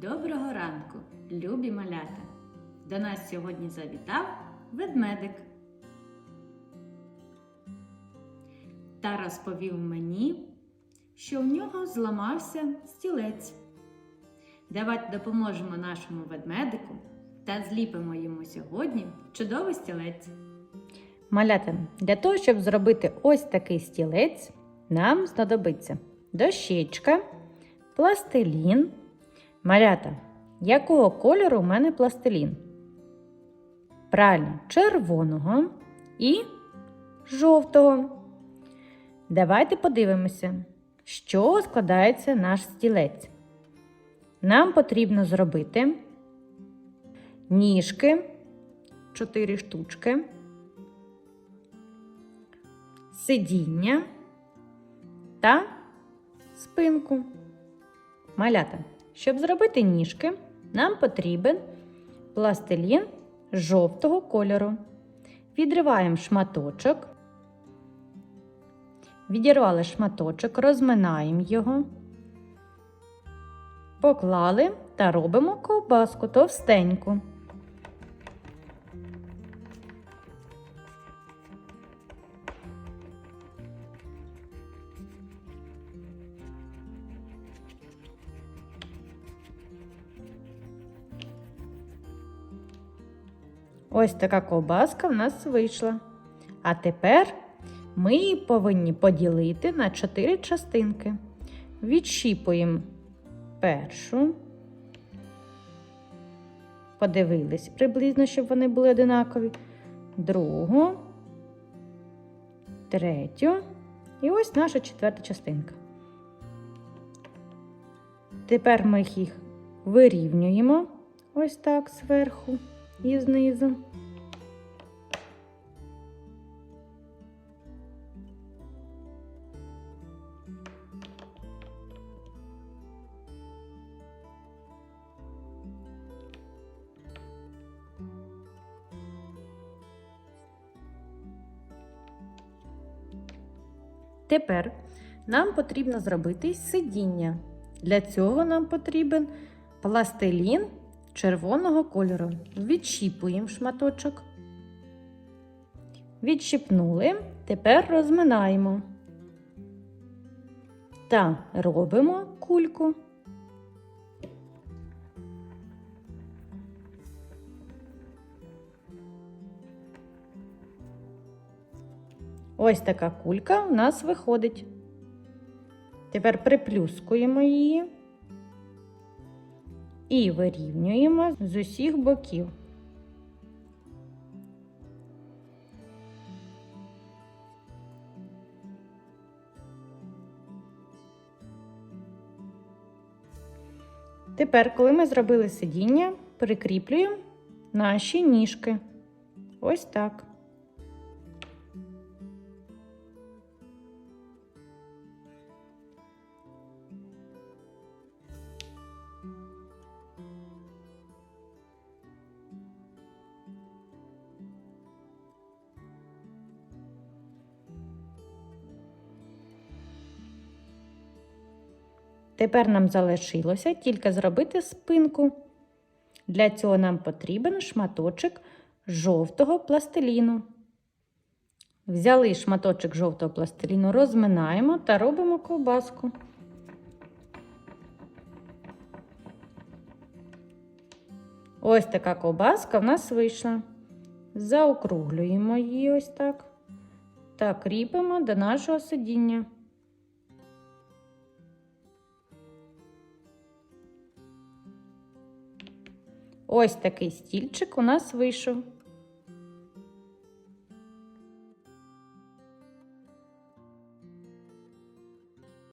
Доброго ранку, любі малята! До нас сьогодні завітав ведмедик та розповів мені, що в нього зламався стілець. Давайте допоможемо нашому ведмедику та зліпимо йому сьогодні чудовий стілець. Малята, для того, щоб зробити ось такий стілець, нам знадобиться дощечка, пластилін. Малята, якого кольору у мене пластилін? Правильно, червоного і жовтого. Давайте подивимося, з чого складається наш стілець. Нам потрібно зробити ніжки 4 штучки сидіння та спинку. Малята. Щоб зробити ніжки, нам потрібен пластилін жовтого кольору. Відриваємо шматочок. Відірвали шматочок, розминаємо його, поклали та робимо ковбаску товстеньку. Ось така ковбаска в нас вийшла. А тепер ми її повинні поділити на 4 частинки. Відщіпуємо першу. Подивились приблизно, щоб вони були одинакові. Другу, третю. І ось наша четверта частинка. Тепер ми їх вирівнюємо ось так зверху і знизу. Тепер нам потрібно зробити сидіння. Для цього нам потрібен пластилін червоного кольору. Відщіпуємо шматочок. Відщипнули, тепер розминаємо та робимо кульку. Ось така кулька у нас виходить. Тепер приплюскуємо її і вирівнюємо з усіх боків. Тепер, коли ми зробили сидіння, прикріплюємо наші ніжки. Ось так. Тепер нам залишилося тільки зробити спинку. Для цього нам потрібен шматочок жовтого пластиліну. Взяли шматочок жовтого пластиліну, розминаємо та робимо ковбаску. Ось така ковбаска в нас вийшла. Заокруглюємо її ось так та кріпимо до нашого сидіння. Ось такий стільчик у нас вийшов.